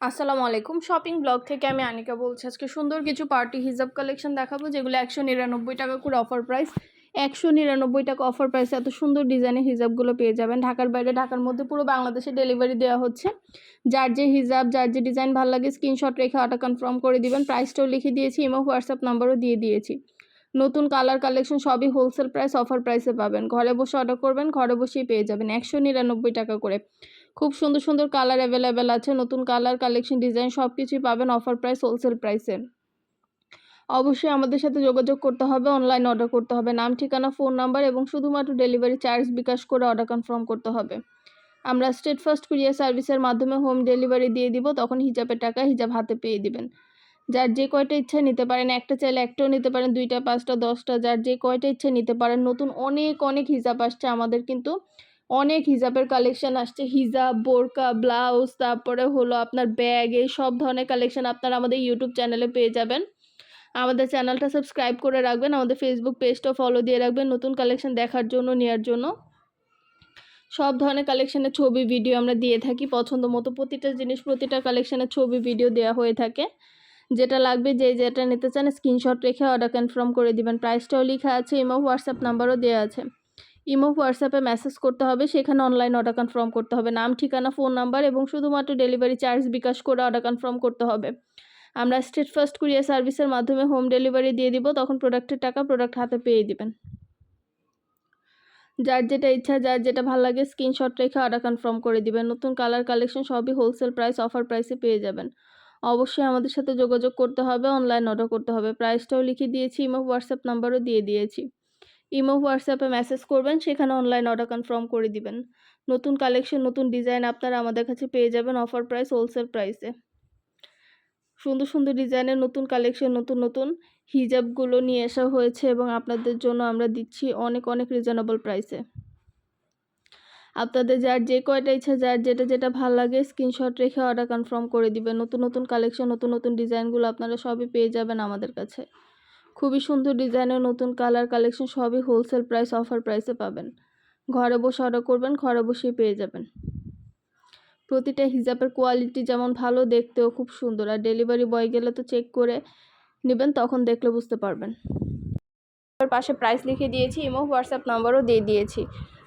আসসালামু আলাইকুম। Shopping blog থেকে আমি আনিকা বলছি। আজকে সুন্দর কিছু পার্টি হিজাব কালেকশন দেখাবো, যেগুলো একশো নিরানব্বই টাকা করে অফার প্রাইস একশো নিরানব্বই টাকা অফার প্রাইসে এত সুন্দর ডিজাইনের হিজাবগুলো পেয়ে যাবেন। ঢাকার বাইরে, ঢাকার মধ্যে পুরো বাংলাদেশে ডেলিভারি দেওয়া হচ্ছে। যার যে হিজাব, যার যে ডিজাইন ভালো লাগে স্ক্রিনশট রেখে অর্ডার কনফার্ম করে দিবেন। প্রাইসটাও লিখে দিয়েছি এবং হোয়াটসঅ্যাপ নাম্বারও দিয়ে দিয়েছি। নতুন কালার কালেকশন সবই হোলসেল প্রাইস অফার প্রাইসে পাবেন। ঘরে বসে অর্ডার করবেন, ঘরে বসেই পেয়ে যাবেন। একশো নিরানব্বই টাকা করে। খুব সুন্দর সুন্দর কালার অ্যাভেলেবেল আছে, নতুন কালার কালেকশন ডিজাইন সব কিছুই পাবেন অফার প্রাইস হোলসেল প্রাইসে অবশ্যই আমাদের সাথে যোগাযোগ করতে হবে অনলাইন অর্ডার করতে হবে। নাম, ঠিকানা ফোন নাম্বার এবং শুধুমাত্র ডেলিভারি চার্জ বিকাশ করে অর্ডার কনফার্ম করতে হবে। আমরা স্টেট ফার্স্ট কুরিয়ার সার্ভিসের মাধ্যমে হোম ডেলিভারি দিয়ে দিব, তখন হিজাবের টাকা হিজাব হাতে পেয়ে দিবেন। যার যে কয়টা ইচ্ছা নিতে পারেন, একটা চাইলে একটাও নিতে পারেন, দুইটা, পাঁচটা, দশটা, যার যে কয়টা ইচ্ছা নিতে পারেন, নতুন অনেক অনেক হিজাব আসছে আমাদের কিন্তু অনেক হিজাবের কালেকশন আসছে। হিজাব, বোরকা ব্লাউজ তারপরে হলো আপনার ব্যাগ এই সব ধরনের কালেকশন আপনারা আমাদের ইউটিউব চ্যানেলে পেয়ে যাবেন। আমাদের চ্যানেলটা সাবস্ক্রাইব করে রাখবেন, আমাদের ফেসবুক পেজটাও ফলো দিয়ে রাখবেন নতুন কালেকশন দেখার জন্য নেওয়ার জন্য। সব ধরনের কালেকশনের ছবি ভিডিও আমরা দিয়ে থাকি। পছন্দ মতো প্রতিটা জিনিস, প্রতিটা কালেকশনের ছবি ভিডিও দেওয়া হয়ে থাকে। যেটা লাগবে, যে যেটা নিতে চান স্ক্রিনশট রেখে অর্ডার কনফার্ম করে দিবেন। প্রাইসটাও লেখা আছে ইমো হোয়াটসঅ্যাপ নাম্বারও দেওয়া আছে। ইমো, হোয়াটসঅ্যাপে মেসেজ করতে হবে, সেখানে অনলাইন অর্ডার কনফার্ম করতে হবে। নাম, ঠিকানা ফোন নাম্বার এবং শুধুমাত্র ডেলিভারি চার্জ বিকাশ করে অর্ডার কনফার্ম করতে হবে। আমরা স্টেট ফার্স্ট কুরিয়ার সার্ভিসের মাধ্যমে হোম ডেলিভারি দিয়ে দিব, তখন প্রোডাক্টের টাকা প্রোডাক্ট হাতে পেয়ে দিবেন। যার যেটা ইচ্ছা, যার যেটা ভালো লাগে স্ক্রিনশট রেখে অর্ডার কনফার্ম করে দিবেন। নতুন কালার কালেকশন সবই হোলসেল প্রাইস অফার প্রাইসে পেয়ে যাবেন। অবশ্যই আমাদের সাথে যোগাযোগ করতে হবে অনলাইন অর্ডার করতে হবে। প্রাইসটাও লিখে দিয়েছি, ইমো, হোয়াটসঅ্যাপ নাম্বারও দিয়ে দিয়েছি। ইমো, হোয়াটসঅ্যাপে মেসেজ করবেন, সেখানে অনলাইন অর্ডার কনফার্ম করে দিবেন। নতুন কালেকশন নতুন ডিজাইন আপনারা আমাদের কাছে পেয়ে যাবেন অফার প্রাইস হোলসেল প্রাইসে সুন্দর সুন্দর ডিজাইনের নতুন কালেকশন নতুন নতুন হিজাবগুলো নিয়ে আসা হয়েছে এবং আপনাদের জন্য আমরা দিচ্ছি অনেক অনেক রিজনেবল প্রাইসে আপনাদের যার যে কয়টা ইচ্ছা, যার যেটা যেটা ভালো লাগে স্ক্রিনশট রেখে অর্ডার কনফার্ম করে দিবেন। নতুন নতুন কালেকশন নতুন নতুন ডিজাইনগুলো আপনারা সবই পেয়ে যাবেন আমাদের কাছে। খুবই সুন্দর ডিজাইনের নতুন কালার কালেকশন সবই হোলসেল প্রাইস অফার প্রাইসে পাবেন। ঘরে বসে অর্ডার করবেন, ঘরে বসেই পেয়ে যাবেন। প্রতিটা হিজাবের কোয়ালিটি যেমন ভালো, দেখতেও খুব সুন্দর। আর ডেলিভারি বয় গেলে তো চেক করে নেবেন, তখন দেখলে বুঝতে পারবেন। পাশে প্রাইস লিখে দিয়েছি ইমো হোয়াটসঅ্যাপ নাম্বারও দিয়ে দিয়েছি।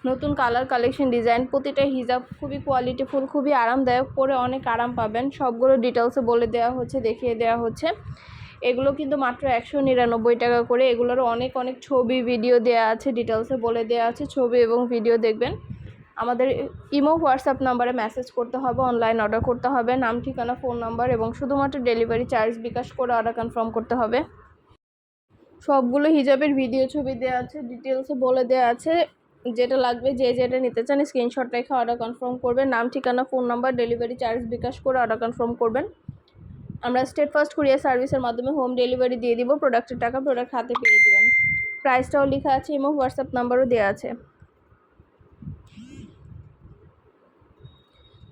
নতুন কালার কালেকশন ডিজাইন প্রতিটা হিজাব খুবই কোয়ালিটিফুল খুবই আরামদায়ক, পরে অনেক আরাম পাবেন। সবগুলো ডিটেলসে বলে দেওয়া হচ্ছে, দেখিয়ে দেওয়া হচ্ছে। এগুলো কিন্তু মাত্র একশো নিরানব্বই টাকা করে। এগুলোর অনেক অনেক ছবি ভিডিও দেওয়া আছে ডিটেলসে বলে দেওয়া আছে, ছবি এবং ভিডিও দেখবেন। আমাদের ইমো, হোয়াটসঅ্যাপ নাম্বারে মেসেজ করতে হবে অনলাইন অর্ডার করতে হবে, নাম, ঠিকানা ফোন নাম্বার এবং শুধুমাত্র ডেলিভারি চার্জ বিকাশ করে অর্ডার কনফার্ম করতে হবে। সবগুলো হিজাবের ভিডিও ছবি দেওয়া আছে ডিটেলসে বলে দেওয়া আছে। যেটা লাগবে, যে যেটা নিতে চান স্ক্রিনশট রেখে অর্ডার কনফার্ম করবেন। নাম, ঠিকানা phone number delivery charge bKash করে অর্ডার কনফার্ম করবেন। আমরা স্টেট ফার্স্ট কুরিয়ার সার্ভিসের মাধ্যমে হোম ডেলিভারি দিয়ে দিব, প্রোডাক্টের টাকা প্রোডাক্ট হাতে পেয়ে দেবেন। প্রাইসটাও লেখা আছে, এবং হোয়াটসঅ্যাপ নাম্বারও দেওয়া আছে।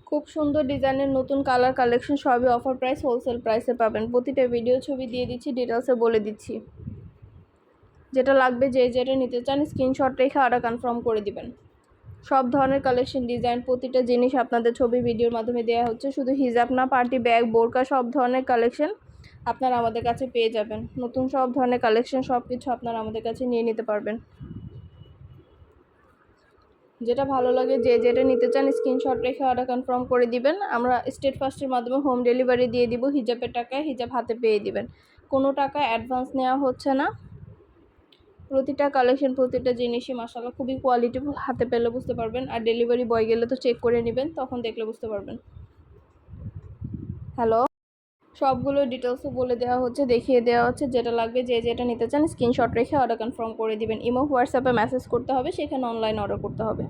খুব সুন্দর ডিজাইনের নতুন কালার কালেকশন সবই অফার প্রাইস, হোলসেল প্রাইসে পাবেন। প্রতিটা ভিডিও ছবি দিয়ে দিচ্ছি ডিটেলসে বলে দিচ্ছি। যেটা লাগবে যে যেটা নিতে চান, স্ক্রিনশট রেখে অর্ডার কনফার্ম করে দিবেন। সব ধরনের কালেকশন ডিজাইন প্রতিটা জিনিস আপনাদের ছবি ভিডিওর মাধ্যমে দেওয়া হচ্ছে। শুধু হিজাব না পার্টি ব্যাগ, বোরকা, সব ধরনের কালেকশন আপনারা আমাদের কাছে পেয়ে যাবেন। নতুন সব ধরনের কালেকশন সব কিছু আপনারা আমাদের কাছে নিয়ে নিতে পারবেন। যেটা ভালো লাগে, যে যেটা নিতে চান স্ক্রিনশট রেখে অর্ডার কনফার্ম করে দিবেন। আমরা স্টেট ফার্স্টের মাধ্যমে হোম ডেলিভারি দিয়ে দিব, হিজাবের টাকায় হিজাব হাতে পেয়ে দিবেন। কোনো টাকা অ্যাডভান্স নেওয়া হচ্ছে না। প্রতিটা কালেকশন প্রতিটা জিনিসই মাসাল্লাহ খুবই কোয়ালিটি হাতে পেলে বুঝতে পারবেন। আর ডেলিভারি বয় গেলে তো চেক করে নেবেন, তখন দেখলে বুঝতে পারবেন। হ্যালো সবগুলো ডিটেলসও বলে দেওয়া হচ্ছে, দেখিয়ে দেওয়া হচ্ছে, যেটা লাগবে, যে যেটা নিতে চান স্ক্রিনশট রেখে অর্ডার কনফার্ম করে দিবেন। ইমো হোয়াটসঅ্যাপে মেসেজ করতে হবে, সেখানে অনলাইন অর্ডার করতে হবে।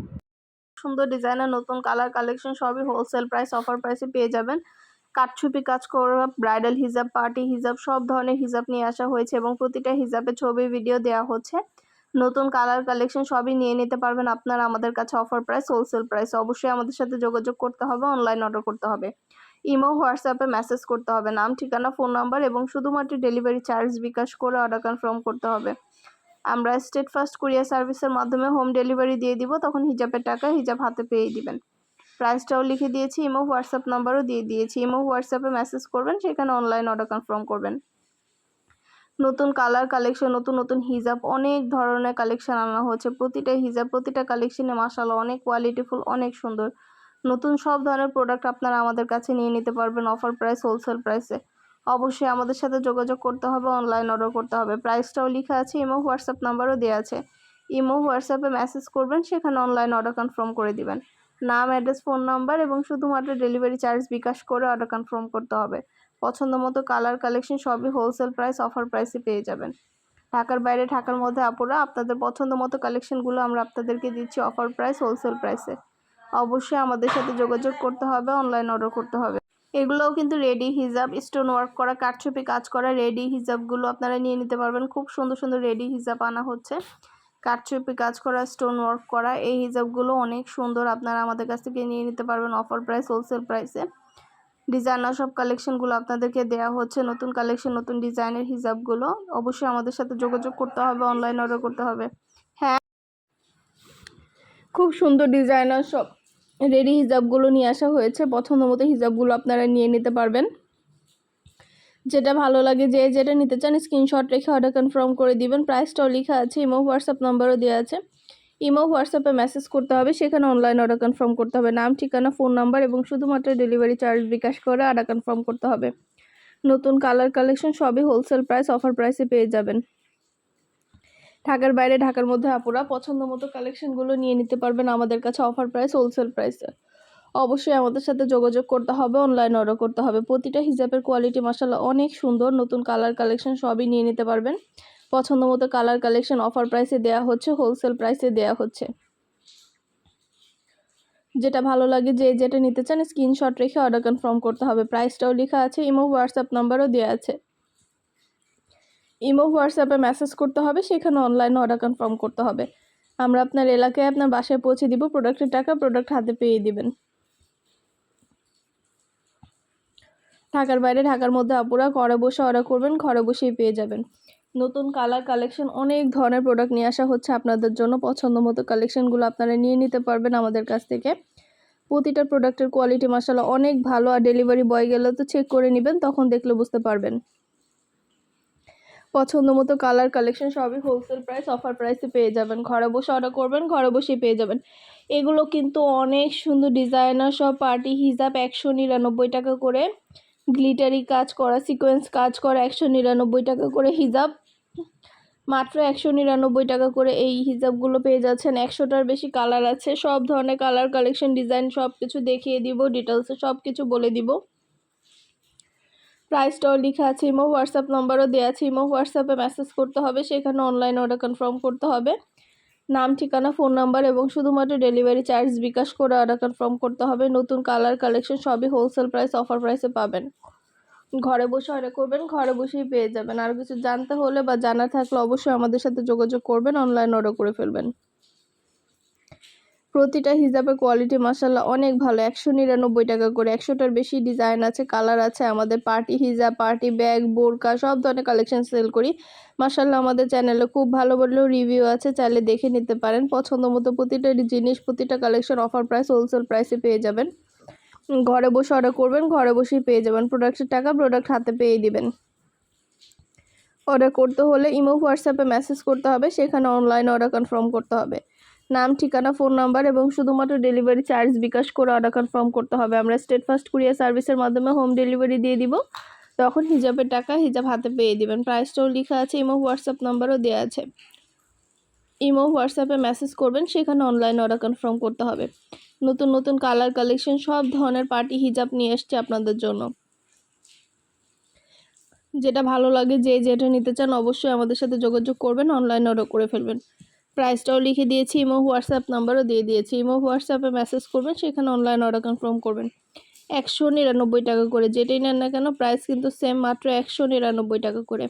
সুন্দর ডিজাইনের নতুন কালার কালেকশন সবই হোলসেল প্রাইস অফার প্রাইসে পেয়ে যাবেন। কাঠছুপি কাজ করা ব্রাইডাল হিজাব পার্টি হিজাব সব ধরনের হিজাব নিয়ে আসা হয়েছে এবং প্রতিটা হিজাবে ছবি ভিডিও দেওয়া হচ্ছে। নতুন কালার কালেকশন সবই নিয়ে নিতে পারবেন আপনারা আমাদের কাছে অফার প্রাইস হোলসেল প্রাইস অবশ্যই আমাদের সাথে যোগাযোগ করতে হবে অনলাইন অর্ডার করতে হবে। ইমো হোয়াটসঅ্যাপে মেসেজ করতে হবে। নাম, ঠিকানা ফোন নাম্বার এবং শুধুমাত্র ডেলিভারি চার্জ বিকাশ করে অর্ডার কনফার্ম করতে হবে। আমরা স্টেট ফার্স্ট কুরিয়ার সার্ভিসের মাধ্যমে হোম ডেলিভারি দিয়ে দিব, তখন হিজাবের টাকা হিজাব হাতে পেয়ে দিবেন। প্রাইসটাও লিখে দিয়েছি, ইমো, হোয়াটসঅ্যাপ নাম্বারও দিয়ে দিয়েছি। ইমো, হোয়াটসঅ্যাপে মেসেজ করবেন, সেখানে অনলাইন অর্ডার কনফার্ম করবেন। নতুন কালার কালেকশন নতুন নতুন হিজাব অনেক ধরনের কালেকশন আনা হচ্ছে। প্রতিটা হিজাব প্রতিটা কালেকশনে মাসাল্লাহ অনেক কোয়ালিটিফুল অনেক সুন্দর। নতুন সব ধরনের প্রোডাক্ট আপনারা আমাদের কাছে নিয়ে নিতে পারবেন অফার প্রাইস হোলসেল প্রাইসে অবশ্যই আমাদের সাথে যোগাযোগ করতে হবে অনলাইন অর্ডার করতে হবে। প্রাইসটাও লেখা আছে, ইমো, হোয়াটসঅ্যাপ নাম্বারও দেওয়া আছে। ইমো, হোয়াটসঅ্যাপে মেসেজ করবেন, সেখানে অনলাইন অর্ডার কনফার্ম করে দিবেন। নাম, অ্যাড্রেস, ফোন নাম্বার এবং শুধুমাত্র ডেলিভারি চার্জ বিকাশ করে অর্ডার কনফার্ম করতে হবে। পছন্দ মতো কালার কালেকশন সবই হোলসেল প্রাইস অফার প্রাইসে পেয়ে যাবেন। ঢাকার বাইরে, ঢাকার মধ্যে আপুরা, আপনাদের পছন্দ মতো কালেকশনগুলো আমরা আপনাদেরকে দিচ্ছি অফার প্রাইস হোলসেল প্রাইসে অবশ্যই আমাদের সাথে যোগাযোগ করতে হবে অনলাইন অর্ডার করতে হবে। এগুলোও কিন্তু রেডি হিজাব স্টোন ওয়ার্ক করা, কাঠছুপি কাজ করা রেডি হিজাবগুলো আপনারা নিয়ে নিতে পারবেন। খুব সুন্দর সুন্দর রেডি হিজাব আনা হচ্ছে। কাঠছুপি কাজ করা স্টোন ওয়ার্ক করা, এই হিজাবগুলো অনেক সুন্দর। আপনারা আমাদের কাছ থেকে নিয়ে নিতে পারবেন অফার প্রাইস হোলসেল প্রাইসে ডিজাইনার সব কালেকশনগুলো আপনাদেরকে দেওয়া হচ্ছে, নতুন কালেকশন নতুন ডিজাইনের হিজাবগুলো অবশ্যই আমাদের সাথে যোগাযোগ করতে হবে অনলাইন অর্ডার করতে হবে। হ্যাঁ। খুব সুন্দর ডিজাইনার সব রেডি হিজাবগুলো নিয়ে আসা হয়েছে, পছন্দ মতো হিজাবগুলো আপনারা নিয়ে নিতে পারবেন। যেটা ভালো লাগে যে যেটা নিতে চান স্ক্রিনশট রেখে অর্ডার কনফার্ম করে দিবেন। প্রাইসটাও লেখা আছে ইমো হোয়াটসঅ্যাপ নাম্বারও দেওয়া আছে। ইমো হোয়াটসঅ্যাপে মেসেজ করতে হবে, সেখানে অনলাইন অর্ডার কনফার্ম করতে হবে। নাম, ঠিকানা ফোন নাম্বার এবং শুধুমাত্র ডেলিভারি চার্জ বিকাশ করে অর্ডার কনফার্ম করতে হবে। নতুন কালার কালেকশন সবই হোলসেল প্রাইস অফার প্রাইসে পেয়ে যাবেন। ঢাকার বাইরে, ঢাকার মধ্যে আপুরা পছন্দ মতো কালেকশনগুলো নিয়ে নিতে পারবেন আমাদের কাছে অফার প্রাইস হোলসেল প্রাইসে অবশ্যই আমাদের সাথে যোগাযোগ করতে হবে অনলাইন অর্ডার করতে হবে। প্রতিটা হিজাবের কোয়ালিটি মাসাল্লাহ অনেক সুন্দর, নতুন কালার কালেকশন সবই নিয়ে নিতে পারবেন। পছন্দ মতো কালার কালেকশন অফার প্রাইসে দেওয়া হচ্ছে হোলসেল প্রাইসে দেওয়া হচ্ছে। যেটা ভালো লাগে, যে যেটা নিতে চান স্ক্রিনশট রেখে অর্ডার কনফার্ম করতে হবে। প্রাইসটাও লেখা আছে ইমো হোয়াটসঅ্যাপ নাম্বারও দেওয়া আছে। ইমো হোয়াটসঅ্যাপে মেসেজ করতে হবে, সেখানে অনলাইনে অর্ডার কনফার্ম করতে হবে। আমরা আপনার এলাকায় আপনার বাসায় পৌঁছে দিব প্রোডাক্টের টাকা প্রোডাক্ট হাতে পেয়ে দিবেন। ঢাকার বাইরে, ঢাকার মধ্যে আপুরা ঘরে বসে অর্ডার করবেন, ঘরে বসেই পেয়ে যাবেন। নতুন কালার কালেকশন অনেক ধরনের প্রোডাক্ট নিয়ে আসা হচ্ছে আপনাদের জন্য। পছন্দ মতো কালেকশনগুলো আপনারা নিয়ে নিতে পারবেন আমাদের কাছ থেকে। প্রতিটা প্রোডাক্টের কোয়ালিটি মাসাল্লাহ অনেক ভালো আর ডেলিভারি বয় গেলে তো চেক করে নেবেন, তখন দেখলে বুঝতে পারবেন। পছন্দ মতো কালার কালেকশন সবই হোলসেল প্রাইস অফার প্রাইসে পেয়ে যাবেন। ঘরে বসে অর্ডার করবেন, ঘরে বসেই পেয়ে যাবেন। এগুলো কিন্তু অনেক সুন্দর ডিজাইনার সব পার্টি হিসাব একশো নিরানব্বই টাকা করে। গ্লিটারি কাজ করা, সিকোয়েন্স কাজ করা একশো নিরানব্বই টাকা করে হিজাব। মাত্র একশো নিরানব্বই টাকা করে এই হিজাবগুলো পেয়ে যাচ্ছেন। একশোটার বেশি কালার আছে। সব ধরনের কালার, কালেকশন, ডিজাইন সব কিছু দেখিয়ে দিব ডিটেলসে সব কিছু বলে দিব। প্রাইসটাও লেখা আছে ইমো, হোয়াটসঅ্যাপ নাম্বারও দেওয়া আছে। ইমো, হোয়াটসঅ্যাপে মেসেজ করতে হবে, সেখানে অনলাইন অর্ডার কনফার্ম করতে হবে। নাম, ঠিকানা, ফোন নাম্বার এবং শুধুমাত্র ডেলিভারি চার্জ বিকাশ করে অর্ডার কনফার্ম করতে হবে। নতুন কালার কালেকশন সবই হোলসেল প্রাইস অফার প্রাইসে পাবেন। ঘরে বসে অর্ডার করবেন, ঘরে বসেই পেয়ে যাবেন। আর কিছু জানতে হলে বা জানা থাকলে অবশ্যই আমাদের সাথে যোগাযোগ করবেন অনলাইন অর্ডার করে ফেলবেন। প্রতিটা হিজাবের কোয়ালিটি মাসাল্লাহ অনেক ভালো। একশো নিরানব্বই টাকা করে। একশোটার বেশি ডিজাইন আছে কালার আছে। আমাদের পার্টি হিজাব পার্টি ব্যাগ বোরকা সব ধরনের কালেকশন সেল করি। মাসাল্লাহ আমাদের চ্যানেলে খুব ভালো বললেও রিভিউ আছে, চাইলে দেখে নিতে পারেন। পছন্দ মতো প্রতিটা জিনিস, প্রতিটা কালেকশন অফার প্রাইস হোলসেল প্রাইসে পেয়ে যাবেন। ঘরে বসে অর্ডার করবেন, ঘরে বসেই পেয়ে যাবেন। প্রোডাক্টের টাকা প্রোডাক্ট হাতে পেয়ে দিবেন। অর্ডার করতে হলে ইমো, হোয়াটসঅ্যাপে মেসেজ করতে হবে, সেখানে অনলাইন অর্ডার কনফার্ম করতে হবে। নাম, ঠিকানা, ফোন নাম্বার এবং শুধুমাত্র ডেলিভারি চার্জ বিকাশ করে অর্ডার কনফার্ম করতে হবে। আমরা স্টেট ফার্স্ট কুরিয়ার সার্ভিসের মাধ্যমে হোম ডেলিভারি দিয়ে দিব। তখন হিজাবের টাকা হিজাব হাতে পেয়ে দিবেন। প্রাইসটাও লেখা আছে ইমো হোয়াটসঅ্যাপ নাম্বারও দেওয়া আছে। ইমো হোয়াটসঅ্যাপে মেসেজ করবেন, সেখানে অনলাইন অর্ডার কনফার্ম করতে হবে। নতুন নতুন কালার কালেকশন সব ধরনের পার্টি হিজাব নিয়ে এসছে আপনাদের জন্য। যেটা ভালো লাগে, যে যেটা নিতে চান অবশ্যই আমাদের সাথে যোগাযোগ করবেন অনলাইন অর্ডার করে ফেলবেন। প্রাইসটাও লিখে দিয়েছি, ইমো, হোয়াটসঅ্যাপ নাম্বারও দিয়ে দিয়েছি। ইমো, হোয়াটসঅ্যাপে মেসেজ করবেন, সেখানে অনলাইন অর্ডার কনফার্ম করবেন। একশো নিরানব্বই টাকা করে, যেটাই নেন না কেন প্রাইস কিন্তু সেম মাত্র একশো নিরানব্বই টাকা করে।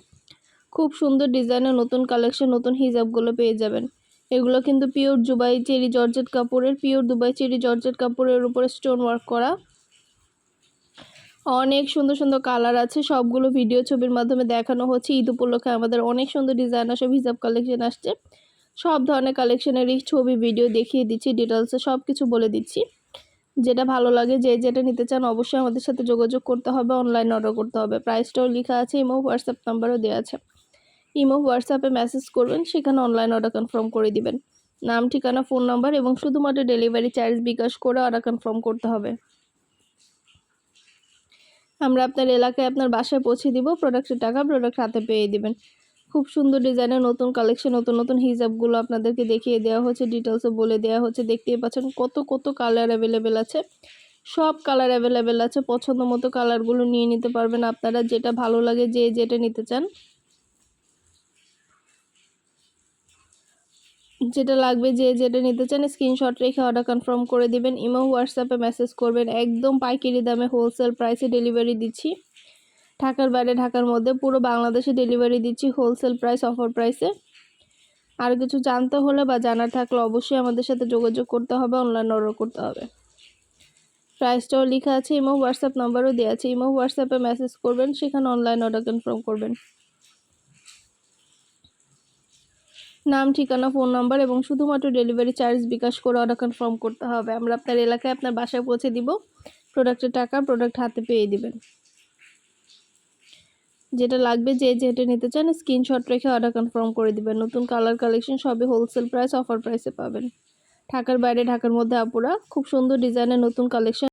খুব সুন্দর ডিজাইনের নতুন কালেকশন নতুন হিজাবগুলো পেয়ে যাবেন। এগুলো কিন্তু পিওর দুবাই চেরি জর্জেট কাপড়ের পিওর দুবাই চেরি জর্জেট কাপড়ের উপরে স্টোন ওয়ার্ক করা। অনেক সুন্দর সুন্দর কালার আছে, সবগুলো ভিডিও ছবির মাধ্যমে দেখানো হচ্ছে। ঈদ উপলক্ষে আমাদের অনেক সুন্দর ডিজাইন আসে হিজাব কালেকশন আসছে। সব ধরনের কালেকশনের এই ছবি ভিডিও দেখিয়ে দিচ্ছি ডিটেলসে সব কিছু বলে দিচ্ছি। যেটা ভালো লাগে, যে যেটা নিতে চান অবশ্যই আমাদের সাথে যোগাযোগ করতে হবে অনলাইন অর্ডার করতে হবে। প্রাইসটাও লেখা আছে ইমো হোয়াটসঅ্যাপ নাম্বারও দেওয়া আছে। ইমো হোয়াটসঅ্যাপে মেসেজ করবেন, সেখানে অনলাইন অর্ডার কনফার্ম করে দিবেন। নাম, ঠিকানা ফোন নাম্বার এবং শুধুমাত্র ডেলিভারি চার্জ বিকাশ করে অর্ডার কনফার্ম করতে হবে। আমরা আপনার এলাকায় আপনার বাসায় পৌঁছে দিব প্রোডাক্টের টাকা প্রোডাক্ট হাতে পেয়ে দিবেন। খুব সুন্দর ডিজাইনের নতুন কালেকশন নতুন নতুন হিজাবগুলো আপনাদেরকে দেখিয়ে দেওয়া হচ্ছে ডিটেলসে বলে দেওয়া হচ্ছে। দেখতেই পাচ্ছেন কত কত কালার অ্যাভেলেবেল আছে। সব কালার অ্যাভেলেবেল আছে। পছন্দ মতো কালারগুলো নিয়ে নিতে পারবেন আপনারা। যেটা ভালো লাগে, যে যেটা নিতে চান। যেটা লাগবে, যে যেটা নিতে চান স্ক্রিনশট রেখে অর্ডার কনফার্ম করে দিবেন। ইমো হোয়াটসঅ্যাপে মেসেজ করবেন। একদম পাইকারি দামে হোলসেল প্রাইসে ডেলিভারি দিচ্ছি। ঢাকার বাইরে, ঢাকার মধ্যে পুরো বাংলাদেশে ডেলিভারি দিচ্ছি হোলসেল প্রাইস অফার প্রাইসে আর কিছু জানতে হলে বা জানার থাকলে অবশ্যই আমাদের সাথে যোগাযোগ করতে হবে অনলাইন অর্ডার করতে হবে। প্রাইসটাও লেখা আছে, ইমো হোয়াটসঅ্যাপ নাম্বারও দেওয়া আছে। ইমো হোয়াটসঅ্যাপে মেসেজ করবেন, সেখানে অনলাইন অর্ডার কনফার্ম করবেন। নাম, ঠিকানা ফোন নাম্বার এবং শুধুমাত্র ডেলিভারি চার্জ বিকাশ করে অর্ডার কনফার্ম করতে হবে। আমরা আপনার এলাকায় আপনার বাসায় পৌঁছে দিব প্রোডাক্টের টাকা প্রোডাক্ট হাতে পেয়ে দিবেন। যেটা লাগবে যে যেটা নিতে চান স্ক্রিনশট রেখে অর্ডার কনফার্ম করে দিবেন। নতুন কালার কালেকশন সবই হোলসেল প্রাইস অফার প্রাইসে পাবেন। ঢাকার বাইরে, ঢাকার মধ্যে আপুরা, খুব সুন্দর ডিজাইনের নতুন কালেকশন